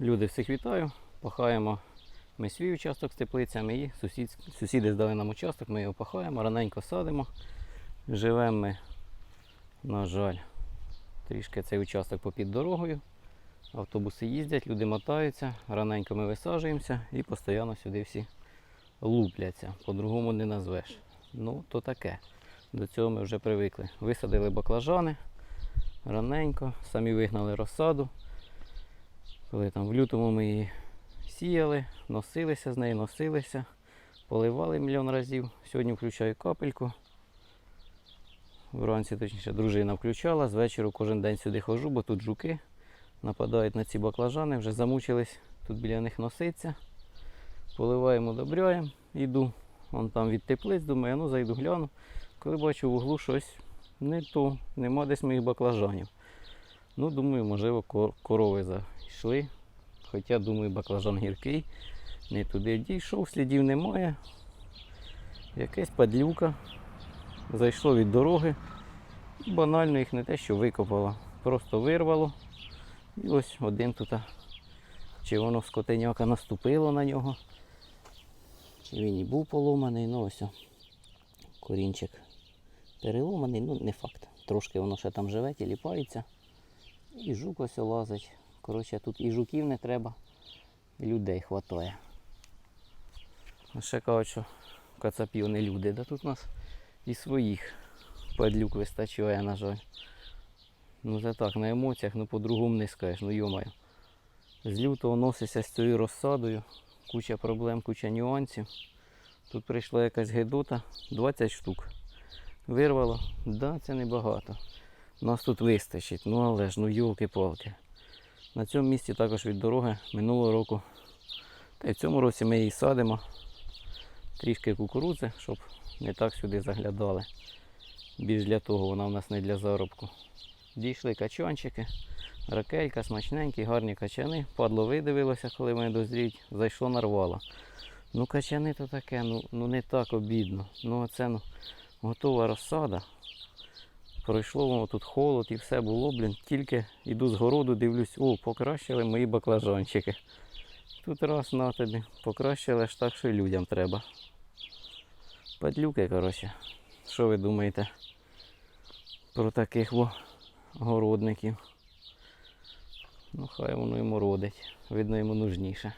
Люди, всіх вітаю. Пахаємо ми свій участок з теплицями і сусід, сусіди здали нам участок, ми його пахаємо, раненько садимо. Живемо ми, на жаль, трішки цей участок попід дорогою. Автобуси їздять, люди мотаються, раненько ми висаджуємося і постійно сюди всі лупляться. По-другому не назвеш. Ну, то таке. До цього ми вже привикли. Висадили баклажани раненько, самі вигнали розсаду. Коли там в лютому ми її сіяли, носилися з нею, носилися, поливали мільйон разів. Сьогодні включаю капельку. Вранці, точніше, дружина включала, з вечора кожен день сюди ходжу, бо тут жуки нападають на ці баклажани, вже замучились тут біля них носиться. Поливаємо, добряємо, йду. Вон там від теплиць, думаю, ну зайду гляну. Коли бачу в углу щось не то, нема десь моїх баклажанів. Ну, думаю, можливо, кор- корови зайшли. Хоча, думаю, баклажан гіркий. Не туди дійшов, слідів немає. Якась падлюка. Зайшло від дороги. Банально їх не те, що викопало. Просто вирвало. І ось один тут. Чи воно скотеняка наступило на нього. Чи він і був поломаний, ну ось. Корінчик переломаний, ну не факт. Трошки воно ще там живе, тіліпається. І жук ось лазить. Коротше, тут і жуків не треба, і людей хватає. Ще кажуть, що кацапів не люди. Да тут у нас і своїх падлюк вистачає, на жаль. Ну це так, на емоціях, ну по-другому не скажеш, ну йомаю. З лютого носися з цією розсадою. Куча проблем, куча нюансів. Тут прийшла якась гедота, 20 штук. Вирвало, да, це небагато. Нас тут вистачить, ну але ж, ну йолки-палки. На цьому місці також від дороги минулого року. Та й в цьому році ми її садимо. Трішки кукурудзи, щоб не так сюди заглядали. Більш для того вона в нас не для заробку. Дійшли качанчики, ракелька, смачненькі, гарні качани. Падло видивилося, коли вони дозріють, зайшло нарвало. Ну качани то таке, ну, ну не так обідно. Ну оце ну, готова розсада. Пройшло тут холод і все було, блін. Тільки йду з городу, дивлюсь, о, покращили мої баклажанчики. Тут раз на тобі, покращили ж так, що й людям треба. Падлюки, коротше. Що ви думаєте про таких во городників? Ну, хай воно йому родить. Видно, йому нужніше.